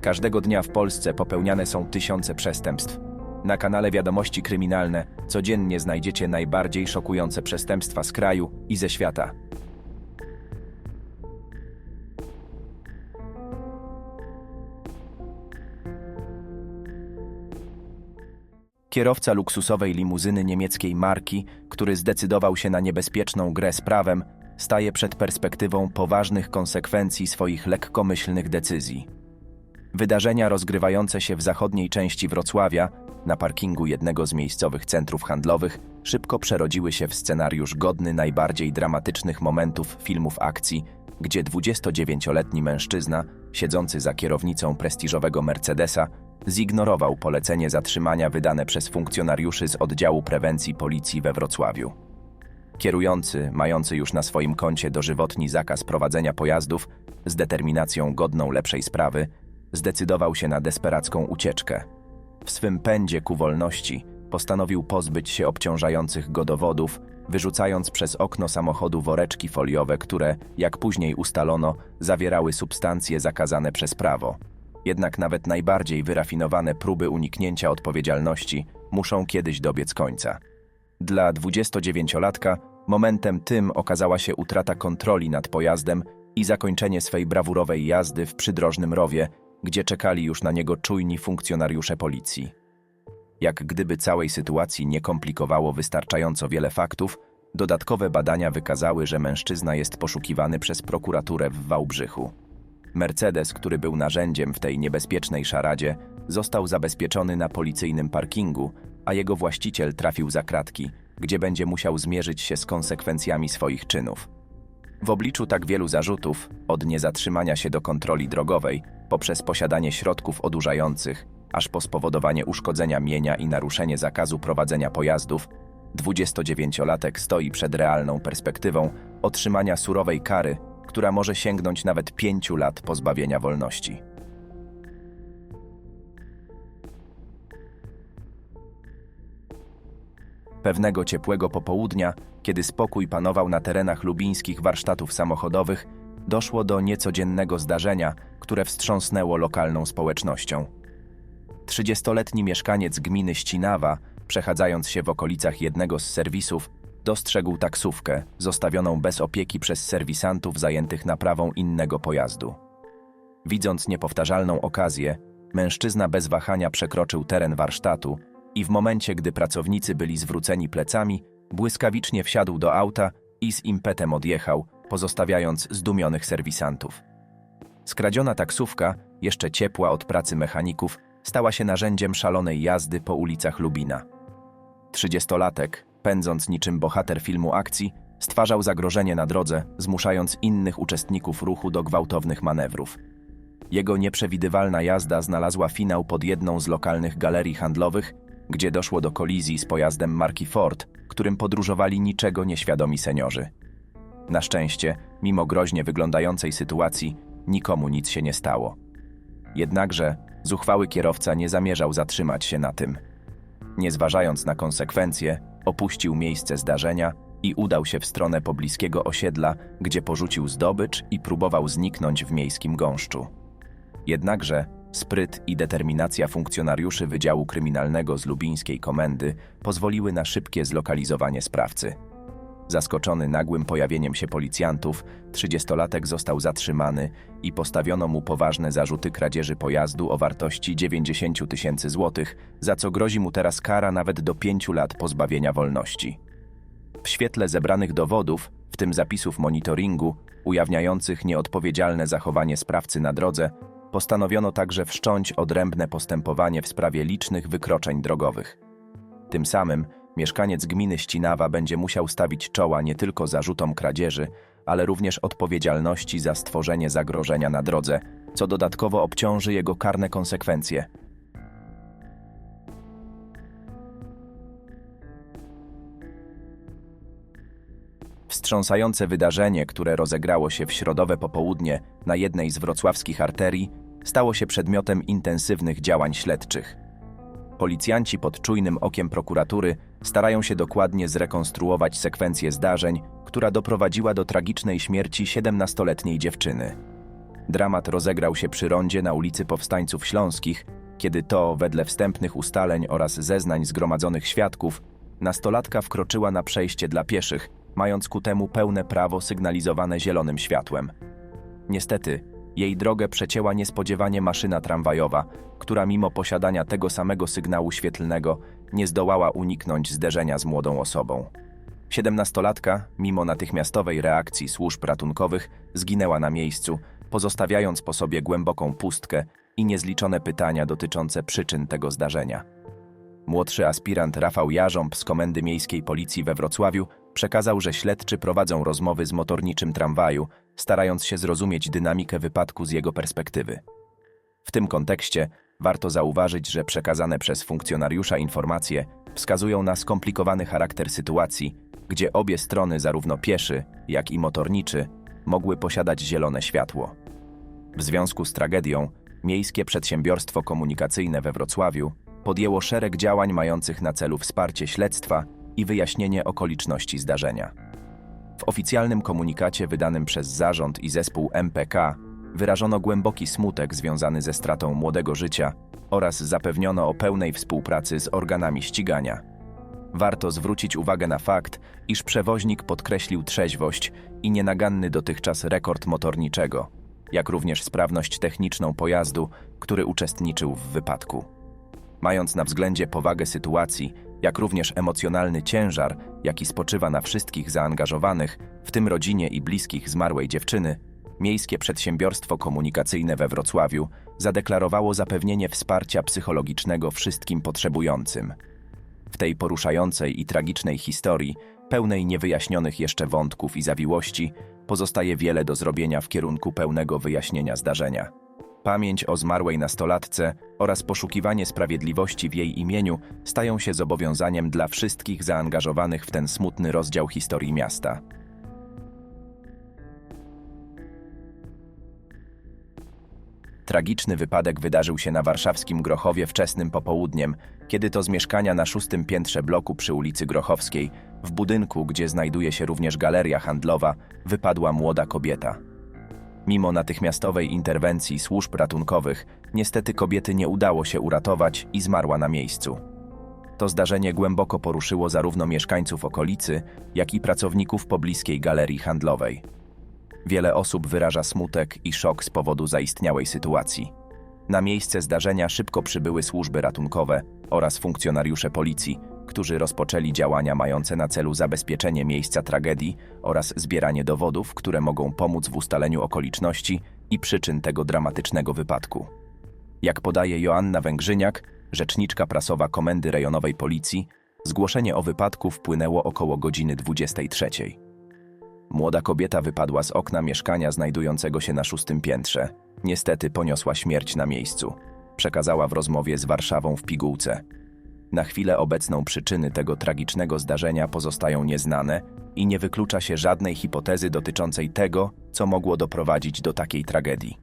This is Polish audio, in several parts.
Każdego dnia w Polsce popełniane są tysiące przestępstw. Na kanale Wiadomości Kryminalne codziennie znajdziecie najbardziej szokujące przestępstwa z kraju i ze świata. Kierowca luksusowej limuzyny niemieckiej marki, który zdecydował się na niebezpieczną grę z prawem, staje przed perspektywą poważnych konsekwencji swoich lekkomyślnych decyzji. Wydarzenia rozgrywające się w zachodniej części Wrocławia, na parkingu jednego z miejscowych centrów handlowych, szybko przerodziły się w scenariusz godny najbardziej dramatycznych momentów filmów akcji, gdzie 29-letni mężczyzna, siedzący za kierownicą prestiżowego Mercedesa, zignorował polecenie zatrzymania wydane przez funkcjonariuszy z oddziału prewencji policji we Wrocławiu. Kierujący, mający już na swoim koncie dożywotni zakaz prowadzenia pojazdów, z determinacją godną lepszej sprawy, zdecydował się na desperacką ucieczkę. W swym pędzie ku wolności postanowił pozbyć się obciążających go dowodów, wyrzucając przez okno samochodu woreczki foliowe, które, jak później ustalono, zawierały substancje zakazane przez prawo. Jednak nawet najbardziej wyrafinowane próby uniknięcia odpowiedzialności muszą kiedyś dobiec końca. Dla 29-latka momentem tym okazała się utrata kontroli nad pojazdem i zakończenie swej brawurowej jazdy w przydrożnym rowie, gdzie czekali już na niego czujni funkcjonariusze policji. Jak gdyby całej sytuacji nie komplikowało wystarczająco wiele faktów, dodatkowe badania wykazały, że mężczyzna jest poszukiwany przez prokuraturę w Wałbrzychu. Mercedes, który był narzędziem w tej niebezpiecznej szaradzie, został zabezpieczony na policyjnym parkingu, a jego właściciel trafił za kratki, gdzie będzie musiał zmierzyć się z konsekwencjami swoich czynów. W obliczu tak wielu zarzutów, od niezatrzymania się do kontroli drogowej, poprzez posiadanie środków odurzających, aż po spowodowanie uszkodzenia mienia i naruszenie zakazu prowadzenia pojazdów, 29-latek stoi przed realną perspektywą otrzymania surowej kary, która może sięgnąć nawet pięciu lat pozbawienia wolności. Pewnego ciepłego popołudnia, kiedy spokój panował na terenach lubińskich warsztatów samochodowych, doszło do niecodziennego zdarzenia, które wstrząsnęło lokalną społecznością. Trzydziestoletni mieszkaniec gminy Ścinawa, przechadzając się w okolicach jednego z serwisów, dostrzegł taksówkę, zostawioną bez opieki przez serwisantów zajętych naprawą innego pojazdu. Widząc niepowtarzalną okazję, mężczyzna bez wahania przekroczył teren warsztatu i w momencie, gdy pracownicy byli zwróceni plecami, błyskawicznie wsiadł do auta i z impetem odjechał, pozostawiając zdumionych serwisantów. Skradziona taksówka, jeszcze ciepła od pracy mechaników, stała się narzędziem szalonej jazdy po ulicach Lubina. Trzydziestolatek, pędząc niczym bohater filmu akcji, stwarzał zagrożenie na drodze, zmuszając innych uczestników ruchu do gwałtownych manewrów. Jego nieprzewidywalna jazda znalazła finał pod jedną z lokalnych galerii handlowych, gdzie doszło do kolizji z pojazdem marki Ford, którym podróżowali niczego nieświadomi seniorzy. Na szczęście, mimo groźnie wyglądającej sytuacji, nikomu nic się nie stało. Jednakże zuchwały kierowca nie zamierzał zatrzymać się na tym. Nie zważając na konsekwencje, opuścił miejsce zdarzenia i udał się w stronę pobliskiego osiedla, gdzie porzucił zdobycz i próbował zniknąć w miejskim gąszczu. Jednakże spryt i determinacja funkcjonariuszy Wydziału Kryminalnego z lubińskiej komendy pozwoliły na szybkie zlokalizowanie sprawcy. Zaskoczony nagłym pojawieniem się policjantów, trzydziestolatek został zatrzymany i postawiono mu poważne zarzuty kradzieży pojazdu o wartości 90 tysięcy złotych, za co grozi mu teraz kara nawet do pięciu lat pozbawienia wolności. W świetle zebranych dowodów, w tym zapisów monitoringu, ujawniających nieodpowiedzialne zachowanie sprawcy na drodze, postanowiono także wszcząć odrębne postępowanie w sprawie licznych wykroczeń drogowych. Tym samym mieszkaniec gminy Ścinawa będzie musiał stawić czoła nie tylko zarzutom kradzieży, ale również odpowiedzialności za stworzenie zagrożenia na drodze, co dodatkowo obciąży jego karne konsekwencje. Wstrząsające wydarzenie, które rozegrało się w środowe popołudnie na jednej z wrocławskich arterii, stało się przedmiotem intensywnych działań śledczych. Policjanci pod czujnym okiem prokuratury starają się dokładnie zrekonstruować sekwencję zdarzeń, która doprowadziła do tragicznej śmierci 17-letniej dziewczyny. Dramat rozegrał się przy rondzie na ulicy Powstańców Śląskich, kiedy to, wedle wstępnych ustaleń oraz zeznań zgromadzonych świadków, nastolatka wkroczyła na przejście dla pieszych, mając ku temu pełne prawo sygnalizowane zielonym światłem. Niestety, jej drogę przecięła niespodziewanie maszyna tramwajowa, która mimo posiadania tego samego sygnału świetlnego nie zdołała uniknąć zderzenia z młodą osobą. Siedemnastolatka, mimo natychmiastowej reakcji służb ratunkowych, zginęła na miejscu, pozostawiając po sobie głęboką pustkę i niezliczone pytania dotyczące przyczyn tego zdarzenia. Młodszy aspirant Rafał Jarząb z Komendy Miejskiej Policji we Wrocławiu przekazał, że śledczy prowadzą rozmowy z motorniczym tramwaju, starając się zrozumieć dynamikę wypadku z jego perspektywy. W tym kontekście warto zauważyć, że przekazane przez funkcjonariusza informacje wskazują na skomplikowany charakter sytuacji, gdzie obie strony, zarówno pieszy, jak i motorniczy, mogły posiadać zielone światło. W związku z tragedią, Miejskie Przedsiębiorstwo Komunikacyjne we Wrocławiu podjęło szereg działań mających na celu wsparcie śledztwa i wyjaśnienie okoliczności zdarzenia. W oficjalnym komunikacie wydanym przez zarząd i zespół MPK wyrażono głęboki smutek związany ze stratą młodego życia oraz zapewniono o pełnej współpracy z organami ścigania. Warto zwrócić uwagę na fakt, iż przewoźnik podkreślił trzeźwość i nienaganny dotychczas rekord motorniczego, jak również sprawność techniczną pojazdu, który uczestniczył w wypadku. Mając na względzie powagę sytuacji, jak również emocjonalny ciężar, jaki spoczywa na wszystkich zaangażowanych, w tym rodzinie i bliskich zmarłej dziewczyny, Miejskie Przedsiębiorstwo Komunikacyjne we Wrocławiu zadeklarowało zapewnienie wsparcia psychologicznego wszystkim potrzebującym. W tej poruszającej i tragicznej historii, pełnej niewyjaśnionych jeszcze wątków i zawiłości, pozostaje wiele do zrobienia w kierunku pełnego wyjaśnienia zdarzenia. Pamięć o zmarłej nastolatce oraz poszukiwanie sprawiedliwości w jej imieniu stają się zobowiązaniem dla wszystkich zaangażowanych w ten smutny rozdział historii miasta. Tragiczny wypadek wydarzył się na warszawskim Grochowie wczesnym popołudniem, kiedy to z mieszkania na szóstym piętrze bloku przy ulicy Grochowskiej, w budynku, gdzie znajduje się również galeria handlowa, wypadła młoda kobieta. Mimo natychmiastowej interwencji służb ratunkowych, niestety kobiety nie udało się uratować i zmarła na miejscu. To zdarzenie głęboko poruszyło zarówno mieszkańców okolicy, jak i pracowników pobliskiej galerii handlowej. Wiele osób wyraża smutek i szok z powodu zaistniałej sytuacji. Na miejsce zdarzenia szybko przybyły służby ratunkowe oraz funkcjonariusze policji, którzy rozpoczęli działania mające na celu zabezpieczenie miejsca tragedii oraz zbieranie dowodów, które mogą pomóc w ustaleniu okoliczności i przyczyn tego dramatycznego wypadku. Jak podaje Joanna Węgrzyniak, rzeczniczka prasowa Komendy Rejonowej Policji, zgłoszenie o wypadku wpłynęło około godziny 23. Młoda kobieta wypadła z okna mieszkania znajdującego się na szóstym piętrze. Niestety poniosła śmierć na miejscu. Przekazała w rozmowie z Warszawą w pigułce. Na chwilę obecną przyczyny tego tragicznego zdarzenia pozostają nieznane i nie wyklucza się żadnej hipotezy dotyczącej tego, co mogło doprowadzić do takiej tragedii.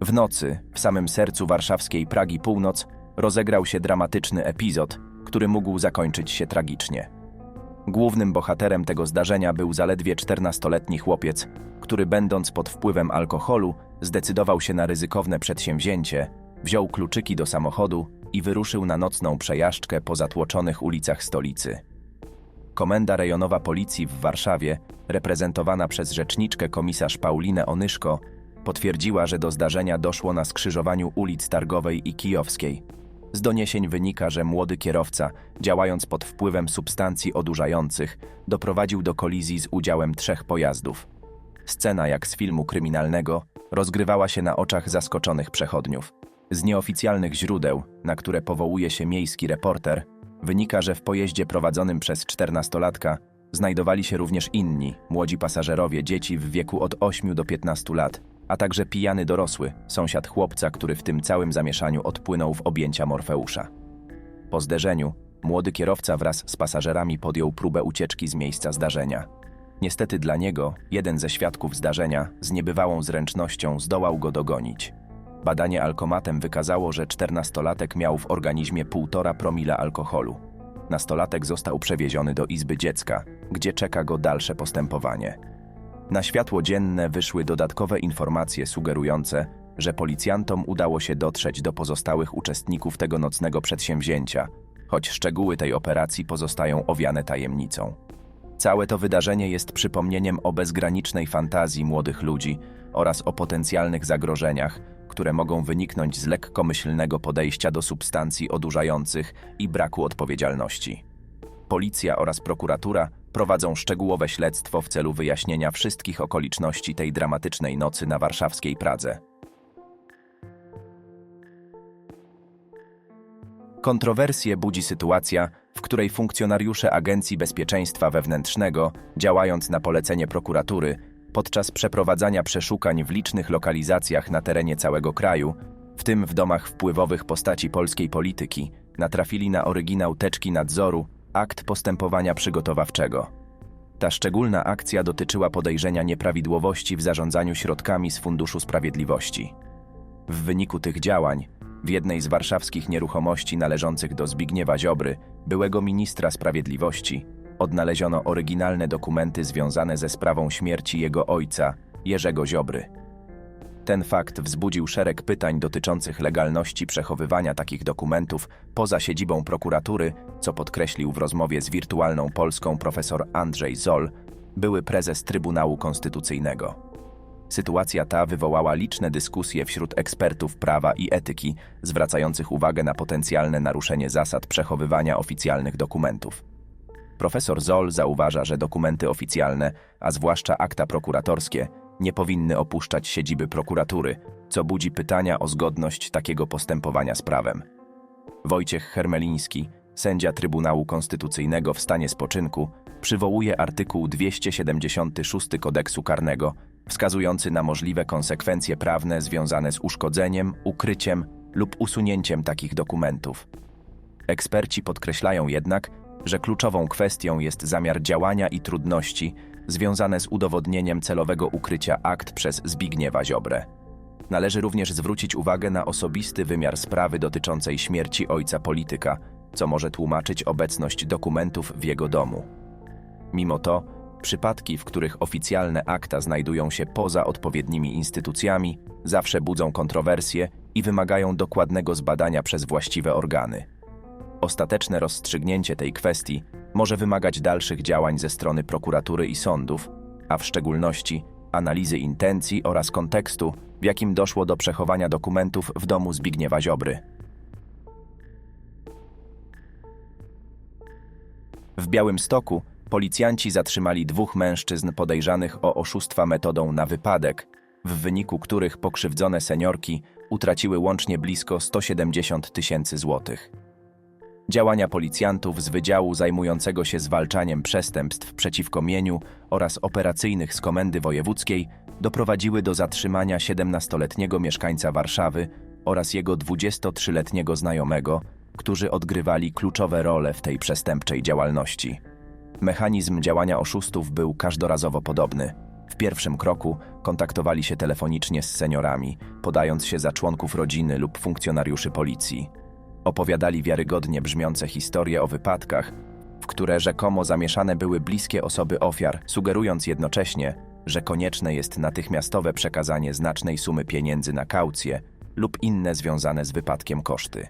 W nocy, w samym sercu warszawskiej Pragi Północ, rozegrał się dramatyczny epizod, który mógł zakończyć się tragicznie. Głównym bohaterem tego zdarzenia był zaledwie 14-letni chłopiec, który będąc pod wpływem alkoholu zdecydował się na ryzykowne przedsięwzięcie, wziął kluczyki do samochodu i wyruszył na nocną przejażdżkę po zatłoczonych ulicach stolicy. Komenda rejonowa policji w Warszawie, reprezentowana przez rzeczniczkę komisarz Paulinę Onyszko, potwierdziła, że do zdarzenia doszło na skrzyżowaniu ulic Targowej i Kijowskiej. Z doniesień wynika, że młody kierowca, działając pod wpływem substancji odurzających, doprowadził do kolizji z udziałem trzech pojazdów. Scena jak z filmu kryminalnego rozgrywała się na oczach zaskoczonych przechodniów. Z nieoficjalnych źródeł, na które powołuje się miejski reporter, wynika, że w pojeździe prowadzonym przez czternastolatka znajdowali się również inni, młodzi pasażerowie, dzieci w wieku od 8 do 15 lat, a także pijany dorosły, sąsiad chłopca, który w tym całym zamieszaniu odpłynął w objęcia Morfeusza. Po zderzeniu, młody kierowca wraz z pasażerami podjął próbę ucieczki z miejsca zdarzenia. Niestety dla niego, jeden ze świadków zdarzenia z niebywałą zręcznością zdołał go dogonić. Badanie alkomatem wykazało, że czternastolatek miał w organizmie 1,5 promila alkoholu. nastolatek został przewieziony do izby dziecka, gdzie czeka go dalsze postępowanie. Na światło dzienne wyszły dodatkowe informacje sugerujące, że policjantom udało się dotrzeć do pozostałych uczestników tego nocnego przedsięwzięcia, choć szczegóły tej operacji pozostają owiane tajemnicą. Całe to wydarzenie jest przypomnieniem o bezgranicznej fantazji młodych ludzi oraz o potencjalnych zagrożeniach, które mogą wyniknąć z lekkomyślnego podejścia do substancji odurzających i braku odpowiedzialności. Policja oraz prokuratura prowadzą szczegółowe śledztwo w celu wyjaśnienia wszystkich okoliczności tej dramatycznej nocy na warszawskiej Pradze. Kontrowersje budzi sytuacja, w której funkcjonariusze Agencji Bezpieczeństwa Wewnętrznego, działając na polecenie prokuratury, podczas przeprowadzania przeszukań w licznych lokalizacjach na terenie całego kraju, w tym w domach wpływowych postaci polskiej polityki, natrafili na oryginał teczki nadzoru, akt postępowania przygotowawczego. Ta szczególna akcja dotyczyła podejrzenia nieprawidłowości w zarządzaniu środkami z Funduszu Sprawiedliwości. W wyniku tych działań, w jednej z warszawskich nieruchomości należących do Zbigniewa Ziobry, byłego ministra sprawiedliwości, odnaleziono oryginalne dokumenty związane ze sprawą śmierci jego ojca, Jerzego Ziobry. Ten fakt wzbudził szereg pytań dotyczących legalności przechowywania takich dokumentów poza siedzibą prokuratury, co podkreślił w rozmowie z Wirtualną Polską profesor Andrzej Zoll, były prezes Trybunału Konstytucyjnego. Sytuacja ta wywołała liczne dyskusje wśród ekspertów prawa i etyki, zwracających uwagę na potencjalne naruszenie zasad przechowywania oficjalnych dokumentów. Profesor Zoll zauważa, że dokumenty oficjalne, a zwłaszcza akta prokuratorskie, nie powinny opuszczać siedziby prokuratury, co budzi pytania o zgodność takiego postępowania z prawem. Wojciech Hermeliński, sędzia Trybunału Konstytucyjnego w stanie spoczynku, przywołuje artykuł 276 kodeksu karnego, wskazujący na możliwe konsekwencje prawne związane z uszkodzeniem, ukryciem lub usunięciem takich dokumentów. Eksperci podkreślają jednak, że kluczową kwestią jest zamiar działania i trudności związane z udowodnieniem celowego ukrycia akt przez Zbigniewa Ziobrę. Należy również zwrócić uwagę na osobisty wymiar sprawy dotyczącej śmierci ojca polityka, co może tłumaczyć obecność dokumentów w jego domu. Mimo to, przypadki, w których oficjalne akta znajdują się poza odpowiednimi instytucjami, zawsze budzą kontrowersje i wymagają dokładnego zbadania przez właściwe organy. Ostateczne rozstrzygnięcie tej kwestii może wymagać dalszych działań ze strony prokuratury i sądów, a w szczególności analizy intencji oraz kontekstu, w jakim doszło do przechowania dokumentów w domu Zbigniewa Ziobry. W Białymstoku policjanci zatrzymali dwóch mężczyzn podejrzanych o oszustwa metodą na wypadek, w wyniku których pokrzywdzone seniorki utraciły łącznie blisko 170 tysięcy złotych. Działania policjantów z Wydziału zajmującego się zwalczaniem przestępstw przeciwko mieniu oraz operacyjnych z Komendy Wojewódzkiej doprowadziły do zatrzymania 17-letniego mieszkańca Warszawy oraz jego 23-letniego znajomego, którzy odgrywali kluczowe role w tej przestępczej działalności. Mechanizm działania oszustów był każdorazowo podobny. W pierwszym kroku kontaktowali się telefonicznie z seniorami, podając się za członków rodziny lub funkcjonariuszy policji. Opowiadali wiarygodnie brzmiące historie o wypadkach, w które rzekomo zamieszane były bliskie osoby ofiar, sugerując jednocześnie, że konieczne jest natychmiastowe przekazanie znacznej sumy pieniędzy na kaucję lub inne związane z wypadkiem koszty.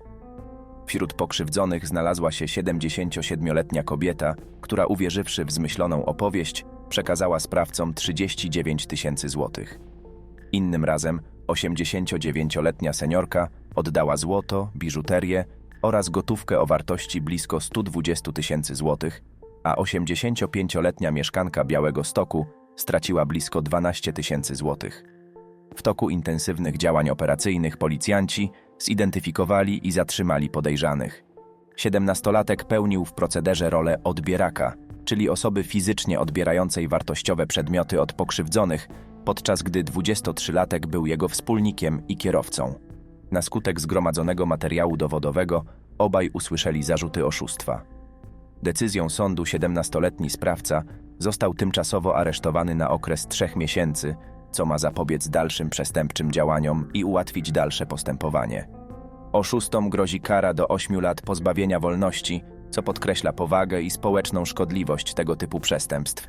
Wśród pokrzywdzonych znalazła się 77-letnia kobieta, która uwierzywszy w zmyśloną opowieść, przekazała sprawcom 39 tysięcy złotych. Innym razem 89-letnia seniorka oddała złoto, biżuterię oraz gotówkę o wartości blisko 120 tysięcy złotych, a 85-letnia mieszkanka Białego Stoku straciła blisko 12 tysięcy złotych. W toku intensywnych działań operacyjnych policjanci zidentyfikowali i zatrzymali podejrzanych. Siedemnastolatek pełnił w procederze rolę odbieraka, czyli osoby fizycznie odbierającej wartościowe przedmioty od pokrzywdzonych, podczas gdy 23-latek był jego wspólnikiem i kierowcą. Na skutek zgromadzonego materiału dowodowego obaj usłyszeli zarzuty oszustwa. Decyzją sądu 17-letni sprawca został tymczasowo aresztowany na okres trzech miesięcy, co ma zapobiec dalszym przestępczym działaniom i ułatwić dalsze postępowanie. Oszustom grozi kara do 8 lat pozbawienia wolności co podkreśla powagę i społeczną szkodliwość tego typu przestępstw.